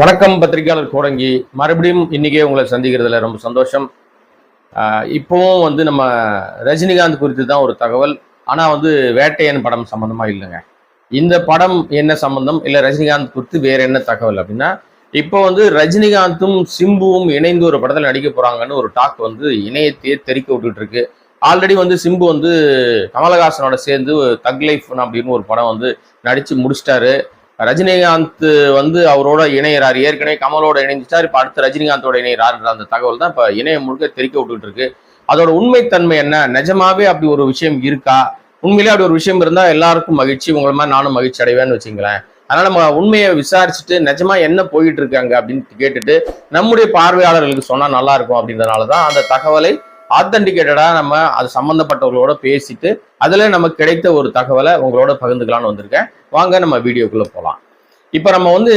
வணக்கம் பத்திரிகையாளர் கோடங்கி மறுபடியும் இன்றைக்கே உங்களை சந்திக்கிறதுல ரொம்ப சந்தோஷம். இப்போவும் வந்து நம்ம ரஜினிகாந்த் குறித்து தான் ஒரு தகவல். ஆனால் வந்து வேட்டையன் படம் சம்மந்தமாக இல்லைங்க. இந்த படம் என்ன சம்பந்தம்? இல்லை ரஜினிகாந்த் குறித்து வேறு என்ன தகவல் அப்படின்னா இப்போ வந்து ரஜினிகாந்தும் சிம்புவும் இணைந்து ஒரு படத்தில் நடிக்க போகிறாங்கன்னு ஒரு டாக் வந்து இணையத்தையே தெறிக்க விட்டுட்டு இருக்கு. ஆல்ரெடி வந்து சிம்பு வந்து கமலஹாசனோட சேர்ந்து தக் லைஃப் அப்படின்னு ஒரு படம் வந்து நடித்து முடிச்சிட்டாரு. ரஜினிகாந்த் வந்து அவரோட இணையிறார். ஏற்கனவே கமலோட இணைஞ்சிட்டார். இப்போ அடுத்து ரஜினிகாந்தோட இணையறாருன்ற அந்த தகவல் தான் இப்போ இணையம் முழுக்க தெரிக்க விட்டுக்கிட்டு இருக்கு. அதோட உண்மைத்தன்மை என்ன? நிஜமாவே அப்படி ஒரு விஷயம் இருக்கா? உண்மையிலே அப்படி ஒரு விஷயம் இருந்தா எல்லாருக்கும் மகிழ்ச்சி. உங்களை மாதிரி நானும் மகிழ்ச்சி அடைவேன்னு வச்சுங்களேன். அதனால நம்ம உண்மையை விசாரிச்சுட்டு நிஜமா என்ன போயிட்டு இருக்காங்க அப்படின்னு கேட்டுட்டு நம்முடைய பார்வையாளர்களுக்கு சொன்னா நல்லா இருக்கும் அப்படின்றதுனால தான் அந்த தகவலை ஆத்தன்டிகேட்டடாக நம்ம அது சம்மந்தப்பட்டவர்களோட பேசிட்டு அதில் நமக்கு கிடைத்த ஒரு தகவலை உங்களோட பகிர்ந்துக்கலாம்னு வந்திருக்கேன். வாங்க நம்ம வீடியோக்குள்ளே போகலாம் இப்போ நம்ம வந்து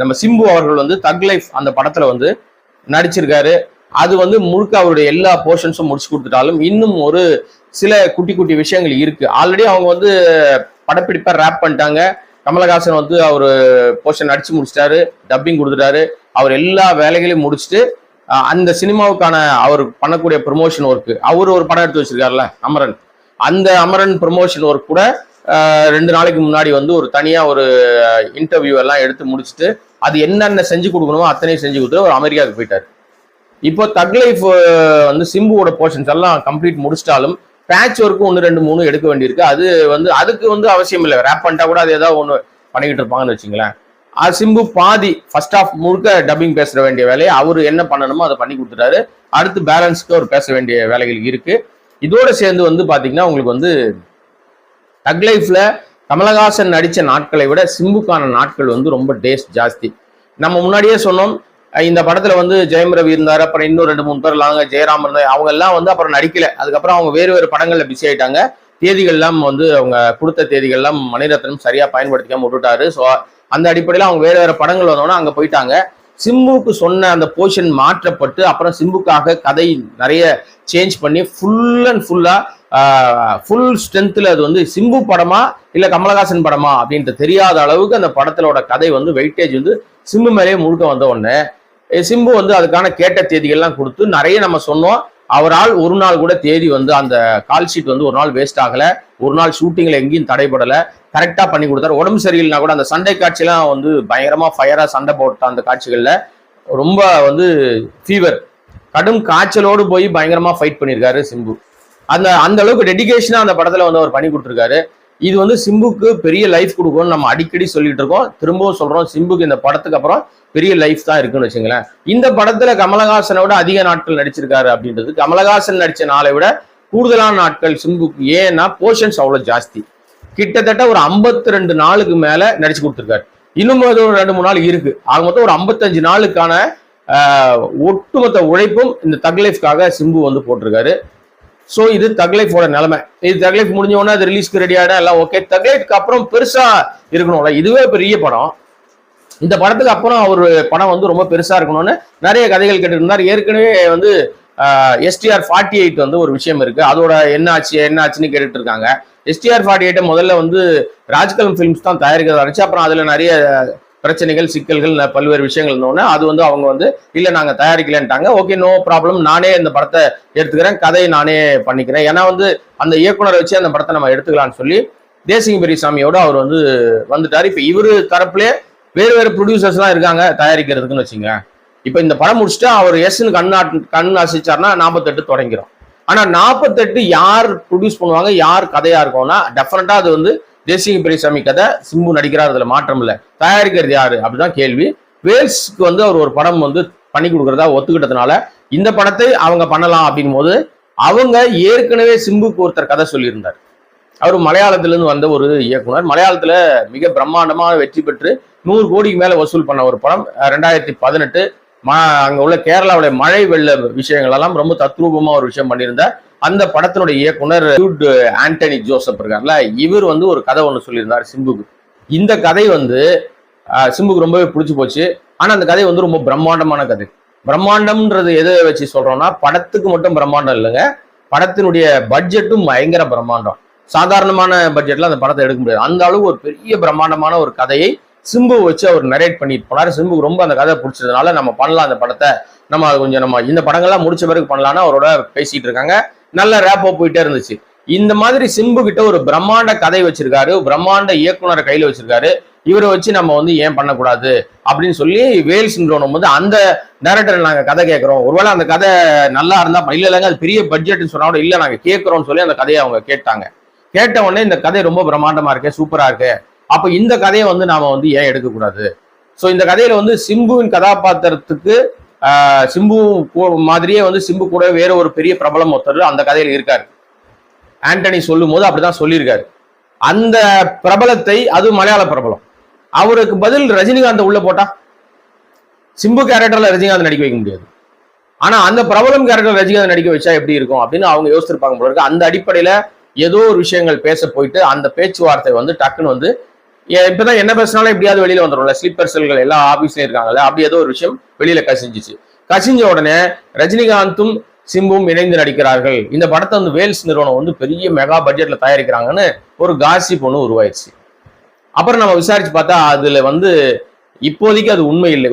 நம்ம சிம்பு அவர்கள் வந்து தக் லைஃப் அந்த படத்தில் வந்து நடிச்சிருக்காரு. அது வந்து முழுக்க அவருடைய எல்லா போர்ஷன்ஸும் முடிச்சு கொடுத்துட்டாலும் இன்னும் ஒரு சில குட்டி குட்டி விஷயங்கள் இருக்கு. ஆல்ரெடி அவங்க வந்து படப்பிடிப்பை ரேப் பண்ணிட்டாங்க. கமலஹாசன் வந்து அவர் போர்ஷன் நடிச்சு முடிச்சிட்டாரு. டப்பிங் கொடுத்துட்டாரு. அவர் எல்லா வேலைகளையும் முடிச்சுட்டு அந்த சினிமாவுக்கான அவர் பண்ணக்கூடிய ப்ரொமோஷன் ஒர்க்கு அவர் ஒரு படம் எடுத்து வச்சிருக்காருல்ல அமரன். அந்த அமரன் ப்ரொமோஷன் ஒர்க் கூட ரெண்டு நாளைக்கு முன்னாடி வந்து ஒரு தனியாக ஒரு இன்டர்வியூ எல்லாம் எடுத்து முடிச்சுட்டு அது என்னென்ன செஞ்சு கொடுக்கணுமோ அத்தனையும் செஞ்சு கொடுத்து ஒரு அமெரிக்காவுக்கு போயிட்டார். இப்போ தக் லைஃப் வந்து சிம்புவோட போர்ஷன்ஸ் எல்லாம் கம்ப்ளீட் முடிச்சிட்டாலும் பேட்ச் ஒர்க்கும் ஒன்று ரெண்டு மூணு எடுக்க வேண்டியிருக்கு. அது வந்து அதுக்கு வந்து அவசியம் இல்லை. ரேப் பண்ணிட்டா கூட அது ஏதாவது ஒன்று பண்ணிக்கிட்டு இருப்பாங்கன்னு வச்சுங்களேன். சிம்பு பாதி ஃபர்ஸ்ட் ஆஃப் முழுக்க டப்பிங் பேசுற வேண்டிய வேலையை அவர் என்ன பண்ணணுமோ அதை பண்ணி கொடுத்துட்டாரு. அடுத்து பேலன்ஸ்க்கு அவர் பேச வேண்டிய வேலைகள் இருக்கு. இதோட சேர்ந்து வந்து பாத்தீங்கன்னா உங்களுக்கு வந்து தக் லைஃப்ல கமலஹாசன் நடித்த நாட்களை விட சிம்புக்கான நாட்கள் வந்து ரொம்ப டேஸ்ட் ஜாஸ்தி. நம்ம முன்னாடியே சொன்னோம் இந்த படத்துல வந்து ஜெயம் ரவி இருந்தார் அப்புறம் இன்னும் ரெண்டு மூணு பேர் இருந்தாங்க ஜெயராம் இருந்தார் அவங்க எல்லாம் வந்து அப்புறம் நடிக்கல. அதுக்கப்புறம் அவங்க வேறு வேறு படங்கள்ல பிஸி ஆயிட்டாங்க. தேதிகள் எல்லாம் வந்து அவங்க கொடுத்த தேதிகள் எல்லாம் மணிரத்னம் சரியா பயன்படுத்திக்காம விட்டுட்டாரு. ஸோ அந்த அடிப்படையில் அவங்க வேற வேற படங்கள் வந்தோன்னா அங்க போயிட்டாங்க. சிம்புக்கு சொன்ன அந்த போர்ஷன் மாற்றப்பட்டு அப்புறம் சிம்புக்காக கதை நிறைய சேஞ்ச் பண்ணி ஃபுல் அண்ட் ஃபுல்லா ஃபுல் ஸ்ட்ரென்த்தில் அது வந்து சிம்பு படமா இல்லை கமலஹாசன் படமா அப்படின்ட்டு தெரியாத அளவுக்கு அந்த படத்திலோட கதை வந்து வெயிட்டேஜ் வந்து சிம்பு மேலேயே முழுக்க வந்த உடனே சிம்பு வந்து அதுக்கான கேட்ட தேதிகள்லாம் கொடுத்து நிறைய நம்ம சொன்னோம். அவரால் ஒரு நாள் கூட தேதி வந்து அந்த கால் ஷீட் வந்து ஒரு நாள் வேஸ்ட் ஆகல. ஒரு நாள் ஷூட்டிங்ல எங்கேயும் தடைபடல. கரெக்டா பண்ணி கொடுத்தாரு. உடம்பு சரியில்லைனா கூட அந்த சண்டை காட்சியெல்லாம் வந்து பயங்கரமா ஃபயரா சண்டை போட்ட அந்த காட்சிகள்ல ரொம்ப வந்து ஃபீவர் கடும் காய்ச்சலோடு போய் பயங்கரமா ஃபைட் பண்ணியிருக்காரு சிம்பு. அந்த அந்த அளவுக்கு டெடிக்கேஷனா அந்த படத்துல வந்து அவர் பண்ணி கொடுத்துருக்காரு. இது வந்து சிம்புக்கு பெரிய லைஃப் கொடுக்கும்னு நம்ம அடிக்கடி சொல்லிட்டு இருக்கோம். திரும்பவும் சொல்றோம் சிம்புக்கு இந்த படத்துக்கு அப்புறம் பெரிய லைஃப் தான் இருக்குன்னு வச்சுங்களேன் இந்த படத்துல கமலஹாசனை விட அதிக நாட்கள் நடிச்சிருக்காரு அப்படின்றது கமலஹாசன் நடிச்ச நாளை விட கூடுதலான நாட்கள் சிம்புக்கு. ஏன்னா போர்ஷன்ஸ் அவ்வளவு ஜாஸ்தி. கிட்டத்தட்ட ஒரு 52 ரெண்டு நாளுக்கு மேல நடிச்சு கொடுத்துருக்காரு. இன்னும் ஒரு ரெண்டு மூணு நாள் இருக்கு. ஆக மொத்தம் ஒரு 55 நாளுக்கான ஒட்டுமொத்த உழைப்பும் இந்த தக் லைஃப்காக சிம்பு வந்து போட்டிருக்காரு. ஸோ இது தக்லைஃபோட நிலைமை. இது தக்லைஃப் முடிஞ்சோடனே அது ரிலீஸ்க்கு ரெடி ஆகிடும் எல்லாம் ஓகே தக்லைஃப்க்கு அப்புறம் பெருசாக இருக்கணும்ல இதுவே பெரிய படம். இந்த படத்துக்கு அப்புறம் அவர் படம் வந்து ரொம்ப பெருசாக இருக்கணும்னு நிறைய கதைகள் கேட்டுருந்தார். ஏற்கனவே வந்து எஸ்டிஆர் ஃபார்ட்டி எயிட் வந்து ஒரு விஷயம் இருக்குது அதோட என்ன ஆச்சு என்ன ஆச்சுன்னு கேட்டுட்டு இருக்காங்க எஸ்டிஆர் ஃபார்ட்டி எயிட்டை முதல்ல வந்து ராஜ்கலம் ஃபிலிம்ஸ் தான் தயாரிக்கிறதா இருந்துச்சு. அப்புறம் அதில் நிறைய பிரச்சனைகள் சிக்கல்கள் பல்வேறு விஷயங்கள் இருந்தோடனே அது வந்து அவங்க வந்து இல்லை நாங்கள் தயாரிக்கலன்ட்டாங்க. Okay no problem. நானே இந்த படத்தை எடுத்துக்கிறேன். கதையை நானே பண்ணிக்கிறேன். ஏன்னா வந்து அந்த இயக்குனரை வச்சு அந்த படத்தை நம்ம எடுத்துக்கலாம்னு சொல்லி தேசிங்க பெரியசாமியோட அவர் வந்து வந்துட்டார். இப்போ இவர் தரப்புலே வேறு வேறு ப்ரொடியூசர்ஸ்லாம் இருக்காங்க தயாரிக்கிறதுக்குன்னு வச்சுங்க இப்போ இந்த படம் முடிச்சுட்டு அவர் எஸ்ன்னு கண்ணாட் கண் அசைச்சார்னா நாற்பத்தெட்டு தொடங்கிரும். ஆனால் நாற்பத்தெட்டு யார் ப்ரொடியூஸ் பண்ணுவாங்க யார் கதையாக இருக்கும்னா டெஃபினட்டாக அது வந்து தேசிய பெரியசாமி கதை சிம்பு நடிக்கிறார் அதில் மாற்றம் இல்லை. தயாரிக்கிறது யாரு? அப்படிதான் கேள்வி. வேல்ஸ்க்கு வந்து அவர் ஒரு படம் வந்து பண்ணி கொடுக்கறதா ஒத்துக்கிட்டதுனால இந்த படத்தை அவங்க பண்ணலாம் அப்படின் போது அவங்க ஏற்கனவே சிம்புக்கு ஒருத்தர் கதை சொல்லியிருந்தார். அவர் மலையாளத்துல இருந்து வந்த ஒரு இயக்குனர். மலையாளத்துல மிக பிரம்மாண்டமாக வெற்றி பெற்று நூறு கோடிக்கு மேலே வசூல் பண்ண ஒரு படம் ரெண்டாயிரத்தி பதினெட்டு. ம அங்க உள்ள கேரளாவுடைய மழை வெள்ள விஷயங்கள் எல்லாம் ரொம்ப தத்ரூபமாக ஒரு விஷயம் பண்ணியிருந்தார். அந்த படத்தினுடைய இயக்குனர் ஆண்டனி ஜோசப் இருக்கார்ல இவர் வந்து ஒரு கதை ஒன்று சொல்லியிருந்தார் சிம்புக்கு. இந்த கதை வந்து சிம்புக்கு ரொம்பவே பிடிச்சி போச்சு. ஆனால் அந்த கதை வந்து ரொம்ப பிரம்மாண்டமான கதை. பிரம்மாண்டம்ன்றது எதை வச்சு சொல்றோம்னா படத்துக்கு மட்டும் பிரம்மாண்டம் இல்லைங்க. படத்தினுடைய பட்ஜெட்டும் பயங்கர பிரம்மாண்டம். சாதாரணமான பட்ஜெட்ல அந்த படத்தை எடுக்க முடியாது. அந்த அளவு ஒரு பெரிய பிரம்மாண்டமான ஒரு கதையை சிம்பு வச்சு அவர் நரேட் பண்ணிட்டு போனார். சிம்புக்கு ரொம்ப அந்த கதை பிடிச்சதுனால நம்ம பண்ணலாம் அந்த படத்தை. நம்ம கொஞ்சம் நம்ம இந்த படங்கள்லாம் முடிச்ச பிறகு பண்ணலாம்னு அவரோட பேசிட்டு இருக்காங்க. நல்ல ரேப்போ போயிட்டே இருந்துச்சு. இந்த மாதிரி சிம்பு கிட்ட ஒரு பிரம்மாண்ட கதை வச்சிருக்காரு பிரம்மாண்ட இயக்குனரை கையில வச்சிருக்காரு. இவரை வச்சு நம்ம வந்து ஏன் பண்ணக்கூடாது? அப்படின்னு சொல்லி வேல் சிண்ட்ரோனும் வந்து அந்த டேரக்டர் நாங்க கதை கேட்கிறோம் ஒருவேளை அந்த கதை நல்லா இருந்தா இல்ல இல்லைங்க அது பெரிய பட்ஜெட்னு சொன்னா கூட இல்ல நாங்க கேட்கறோம்னு சொல்லி அந்த கதையை அவங்க கேட்டாங்க. கேட்ட உடனே இந்த கதை ரொம்ப பிரம்மாண்டமா இருக்கு சூப்பரா இருக்கு. அப்ப இந்த கதையை வந்து நாம வந்து ஏன் எடுக்கக்கூடாது? ஸோ இந்த கதையில வந்து சிம்புவின் கதாபாத்திரத்துக்கு சிம்பு மாதிரியே வந்து சிம்பு கூட வேற ஒரு பெரிய பிரபலம் ஒருத்தர் அந்த கதையில இருக்காரு. ஆண்டனி சொல்லும் போது அப்படிதான் சொல்லியிருக்காரு. அந்த பிரபலத்தை அது மலையாள பிரபலம். அவருக்கு பதில் ரஜினிகாந்த் உள்ள போட்டா. சிம்பு கேரக்டர்ல ரஜினிகாந்த் நடிக்க வைக்க முடியாது. ஆனா அந்த பிரபலம் கேரக்டர் ரஜினிகாந்த் நடிக்க வச்சா எப்படி இருக்கும் அப்படின்னு அவங்க யோசிச்சிருப்பாங்க போல இருக்கு. அந்த அடிப்படையில ஏதோ ஒரு விஷயங்கள் பேச போயிட்டு அந்த பேச்சுவார்த்தை வந்து டக்குன்னு வந்து இப்பதான் என்ன பேசினாலும் எப்படியாவது வெளியில வந்துடும்ல ஸ்லீப்பர் செல்கள் எல்லா ஆபீஸ்ல இருக்காங்கல்ல அப்படி ஏதோ ஒரு விஷயம் வெளியில கசிஞ்சிச்சு. கசிஞ்ச உடனே ரஜினிகாந்தும் சிம்பும் இணைந்து நடிக்கிறார்கள். இந்த படத்தை வந்து வேல்ஸ் நிறுவனம் வந்து பெரிய மெகா பட்ஜெட்ல தயாரிக்கிறாங்கன்னு ஒரு காசிப் ஒன்று உருவாயிருச்சு அப்புறம் நம்ம விசாரிச்சு பார்த்தா அதுல வந்து இப்போதைக்கு அது உண்மை இல்லை.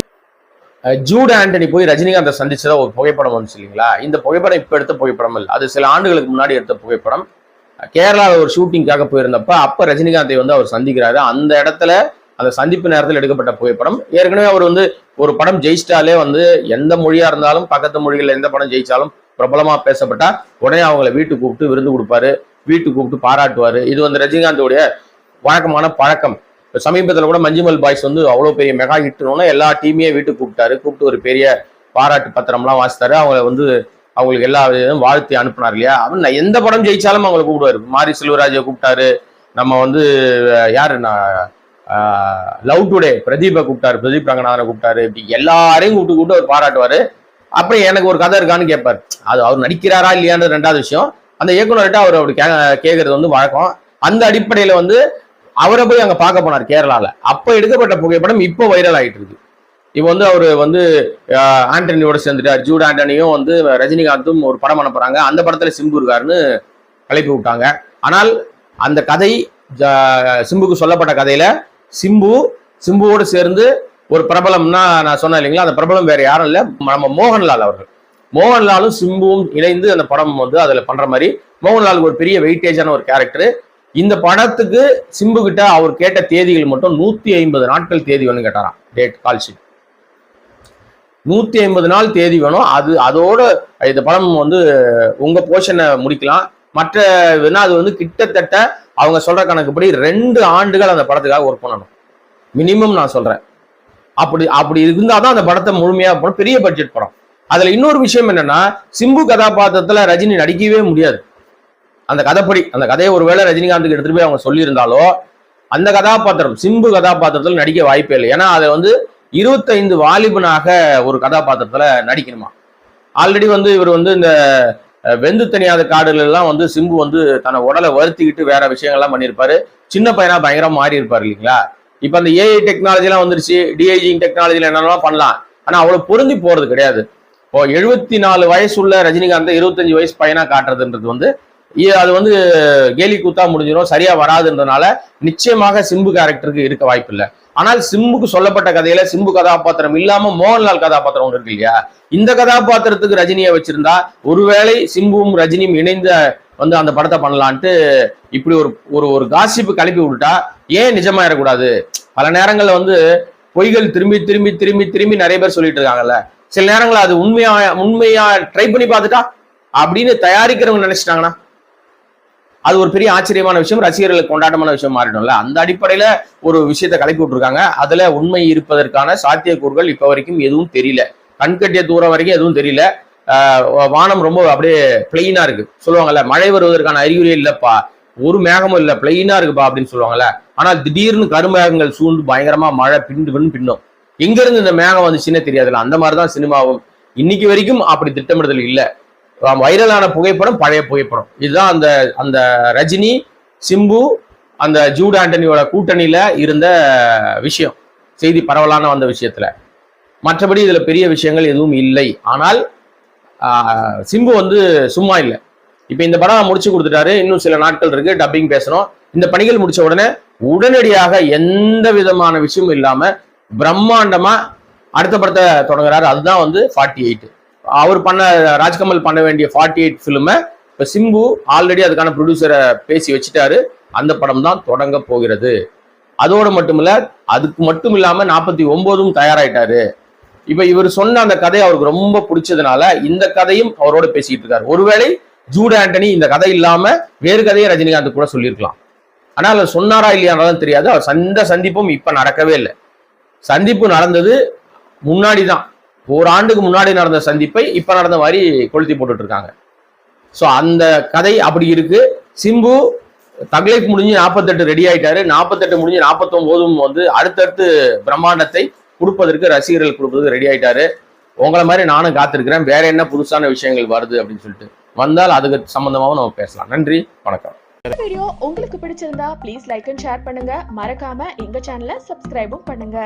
ஜூட் ஆண்டனி போய் ரஜினிகாந்தை சந்திச்சதா ஒரு புகைப்படம் வந்துச்சு இல்லைங்களா? இந்த புகைப்படம் இப்ப எடுத்த புகைப்படம் இல்லை அது சில ஆண்டுகளுக்கு முன்னாடி எடுத்த புகைப்படம். கேரளாவில் ஒரு ஷூட்டிங்காக போயிருந்தப்ப அப்போ ரஜினிகாந்தை வந்து அவர் சந்திக்கிறாரு. அந்த இடத்துல அந்த சந்திப்பு நேரத்தில் எடுக்கப்பட்ட புகைப்படம். ஏற்கனவே அவர் வந்து ஒரு படம் ஜெயிச்சிட்டாலே வந்து எந்த மொழியா இருந்தாலும் பக்கத்து மொழிகளில் எந்த படம் ஜெயிச்சாலும் பிரபலமாக பேசப்பட்டா உடனே அவங்கள வீட்டுக்கு கூப்பிட்டு விருந்து கொடுப்பாரு. வீட்டுக்கு கூப்பிட்டு பாராட்டுவார். இது வந்து ரஜினிகாந்தோடைய வழக்கமான பழக்கம். சமீபத்தில் கூட மஞ்சுமல் பாய்ஸ் வந்து அவ்வளோ பெரிய மெகா ஹிட்னோன்னா எல்லா டீமையே வீட்டுக்கு கூப்பிட்டாரு. கூப்பிட்டு ஒரு பெரிய பாராட்டு பத்திரம்லாம் வாசித்தாரு. அவங்கள வந்து அவங்களுக்கு எல்லா இதுவும் வாழ்த்தி அனுப்புனார் இல்லையா? அவன் நான் எந்த படம் ஜெயிச்சாலும் அவங்களை கூப்பிடுவாரு. மாரி செல்வராஜை கூப்பிட்டாரு. நம்ம வந்து யாரு நான் லவ் டுடே பிரதீபை கூப்பிட்டாரு. பிரதீப் ரங்கநாதனை கூப்பிட்டாரு. இப்படி எல்லாரையும் கூப்பிட்டு கூப்பிட்டு அவர் பாராட்டுவாரு. அப்புறம் எனக்கு ஒரு கதை இருக்கான்னு கேட்பார். அது அவர் நடிக்கிறாரா இல்லையான்றது ரெண்டாவது விஷயம். அந்த இயக்குனர்கிட்ட அவர் அப்படி கே கேட்கறது வந்து வழக்கம். அந்த அடிப்படையில வந்து அவரை போய் அங்க பார்க்க போனார் கேரளால. அப்ப எடுக்கப்பட்ட புகைப்படம் இப்போ வைரல் ஆயிட்டு இருக்கு. இப்போ வந்து அவர் வந்து ஆண்டனியோட சேர்ந்துட்டார். ஜூட் ஆண்டனியும் வந்து ரஜினிகாந்தும் ஒரு படம் அனுப்புறாங்க அந்த படத்துல சிம்பு இருக்காருன்னு கிளப்பி விட்டாங்க. ஆனால் அந்த கதை சிம்புக்கு சொல்லப்பட்ட கதையில சிம்பு சிம்புவோடு சேர்ந்து ஒரு பிரபலம்னா நான் சொன்னேன் இல்லைங்களா? அந்த பிரபலம் வேற யாரும் இல்லை. நம்ம மோகன்லால் அவர்கள். மோகன்லாலும் சிம்புவும் இணைந்து அந்த படம் வந்து அதுல பண்ற மாதிரி மோகன்லாலுக்கு ஒரு பெரிய வெயிட்டேஜான ஒரு கேரக்டர் இந்த படத்துக்கு சிம்பு கிட்ட அவர் கேட்ட தேதிகள் மட்டும் நூத்தி ஐம்பது நாட்கள் தேதி ஒன்று கேட்டாராம். டேட் கால் ஷீட் நூற்றி ஐம்பது நாள் தேதி வேணும். அது அதோட இந்த படம் வந்து உங்கள் போர்ஷனை முடிக்கலாம். மற்ற வேணா அது வந்து கிட்டத்தட்ட அவங்க சொல்கிற கணக்குப்படி ரெண்டு ஆண்டுகள் அந்த படத்துக்காக ஒர்க் பண்ணணும். மினிமம் நான் சொல்கிறேன் அப்படி அப்படி இருந்தால் தான் அந்த படத்தை முழுமையாக போன பெரிய பட்ஜெட் படம். அதில் இன்னொரு விஷயம் என்னென்னா சிம்பு கதாபாத்திரத்தில் ரஜினி நடிக்கவே முடியாது. அந்த கதைப்படி அந்த கதையை ஒருவேளை ரஜினிகாந்துக்கு எடுத்துகிட்டு போய் அவங்க சொல்லியிருந்தாலோ அந்த கதாபாத்திரம் சிம்பு கதாபாத்திரத்தில் நடிக்க வாய்ப்பே இல்லை. ஏன்னா அதை வந்து இருபத்தைந்து வாலிபனாக ஒரு கதாபாத்திரத்துல நடிக்கணுமா? ஆல்ரெடி வந்து இவர் வந்து இந்த வெந்து தனியாத காடுகளெல்லாம் வந்து சிம்பு வந்து தன்னை உடலை வருத்திக்கிட்டு வேற விஷயங்கள்லாம் பண்ணியிருப்பாரு. சின்ன பையனா பயங்கரம் மாறி இருப்பார் இல்லைங்களா? இப்ப அந்த ஏஐ டெக்னாலஜிலாம் வந்துருச்சு. டிஐஜிங் டெக்னாலஜில என்னென்னலாம் பண்ணலாம். ஆனா அவ்வளவு பொருந்தி போறது கிடையாது. இப்போ எழுபத்தி நாலு வயசுள்ள ரஜினிகாந்தை இருபத்தஞ்சு வயசு பையனா காட்டுறதுன்றது வந்து அது வந்து கேலி கூத்தா முடிஞ்சிடும் சரியா வராதுன்றதுனால நிச்சயமாக சிம்பு கேரக்டருக்கு இருக்க வாய்ப்பு இல்லை ஆனால் சிம்புக்கு சொல்லப்பட்ட கதையில சிம்பு கதாபாத்திரம் இல்லாம மோகன்லால் கதாபாத்திரம் ஒன்று இருக்கு இல்லையா? இந்த கதாபாத்திரத்துக்கு ரஜினியை வச்சிருந்தா ஒருவேளை சிம்புவும் ரஜினியும் இணைந்த வந்து அந்த படத்தை பண்ணலான்ட்டு இப்படி ஒரு ஒரு ஒரு காசிப்பு கிளப்பி விட்டா ஏன் நிஜமாயிடக்கூடாது பல நேரங்கள்ல வந்து பொய்கள் திரும்பி திரும்பி திரும்பி திரும்பி நிறைய பேர் சொல்லிட்டு இருக்காங்கல்ல. சில நேரங்கள்ல அது உண்மையா உண்மையா ட்ரை பண்ணி பார்த்துட்டா அப்படின்னு தயாரிக்கிறவங்க நினைச்சிட்டாங்கன்னா அது ஒரு பெரிய ஆச்சரியமான விஷயம். ரசிகர்களுக்கு கொண்டாட்டமான விஷயம் மாறிடும்ல. அந்த அடிப்படையில ஒரு விஷயத்தை கலப்பி விட்டுருக்காங்க. அதுல உண்மை இருப்பதற்கான சாத்தியக்கூறுகள் இப்ப வரைக்கும் எதுவும் தெரியல. கண்கட்டிய தூரம் வரைக்கும் எதுவும் தெரியல. வானம் ரொம்ப அப்படியே பிளெயினா இருக்கு. சொல்லுவாங்கல்ல மழை வருவதற்கான அறிகுறியே இல்லப்பா. ஒரு மேகமும் இல்ல. பிளெயினா இருக்குப்பா. அப்படின்னு சொல்லுவாங்கல்ல. ஆனா திடீர்னு கருமேகங்கள் சூழ்ந்து பயங்கரமா மழை பிண்டு பின் பின்னும். எங்க இருந்து இந்த மேகம் வந்துச்சுன்னே தெரியாதுல்ல. அந்த மாதிரிதான் சினிமாவும். இன்னைக்கு வரைக்கும் அப்படி திட்டமிடுதல் இல்லை. வைரலான புகைப்படம் பழைய புகைப்படம். இதுதான் அந்த அந்த ரஜினி சிம்பு அந்த ஜூட் ஆண்டனியோட கூட்டணியில இருந்த விஷயம். செய்தி பரவலான வந்த விஷயத்துல. மற்றபடி இதுல பெரிய விஷயங்கள் எதுவும் இல்லை. ஆனால் சிம்பு வந்து சும்மா இல்லை. இப்போ இந்த படம் முடிச்சு கொடுத்துட்டாரு. இன்னும் சில நாட்கள் இருக்கு. டப்பிங் பேசணும் இந்த பணிகள் முடிச்ச உடனே உடனடியாக எந்த விதமான விஷயமும் இல்லாம பிரம்மாண்டமா அடுத்த படத்தை தொடங்குறாரு. அதுதான் வந்து ஃபார்ட்டி எயிட் அவர் பண்ண ராஜ்கமல் பண்ண வேண்டிய ஃபார்ட்டி எயிட் ஃபிலிமை இப்போ சிம்பு ஆல்ரெடி அதுக்கான ப்ரொடியூசரை பேசி வச்சுட்டாரு. அந்த படம் தான் தொடங்க போகிறது. அதோடு மட்டும் இல்லை அதுக்கு மட்டும் இல்லாமல் நாற்பத்தி ஒம்போதும் தயாராயிட்டாரு. இப்போ இவர் சொன்ன அந்த கதை அவருக்கு ரொம்ப பிடிச்சதுனால இந்த கதையும் அவரோட பேசிட்டு இருக்காரு. ஒருவேளை ஜூட் ஆண்டனி இந்த கதை இல்லாமல் வேறு கதையை ரஜினிகாந்த் கூட சொல்லியிருக்கலாம். ஆனால் அவர் சொன்னாரா இல்லையானதான் தெரியாது. அவர் சந்த சந்திப்பும் இப்போ நடக்கவே இல்லை. சந்திப்பு நடந்தது முன்னாடி தான் ஒரு ஆண்டுக்கு முன்னாடி நடந்த சந்திப்பை இப்ப நடந்த மாதிரி கொளுத்தி போட்டுட்டு இருக்காங்க ஸோ அந்த கதை அப்படி இருக்கு. சிம்பு தக்லைஃப் முடிஞ்சு நாற்பத்தெட்டு ரெடி ஆயிட்டாரு. நாற்பத்தெட்டு முடிஞ்சு நாற்பத்தொம்போதும் வந்து அடுத்தடுத்து பிரம்மாண்டத்தை கொடுப்பதற்கு ரசிகர்கள் கொடுப்பதற்கு ரெடி ஆயிட்டாரு. உங்களை மாதிரி நானும் காத்திருக்கிறேன். வேற என்ன புதுசான விஷயங்கள் வருது அப்படின்னு சொல்லிட்டு. வந்தால் அதுக்கு சம்பந்தமாகவும் நம்ம பேசலாம். நன்றி. வணக்கம். வீடியோ உங்களுக்கு பிடிச்சிருந்தா ப்ளீஸ் லைக் அண்ட் ஷேர் பண்ணுங்க. மறக்காம எங்க சேனலை சப்ஸ்கிரைபும் பண்ணுங்க.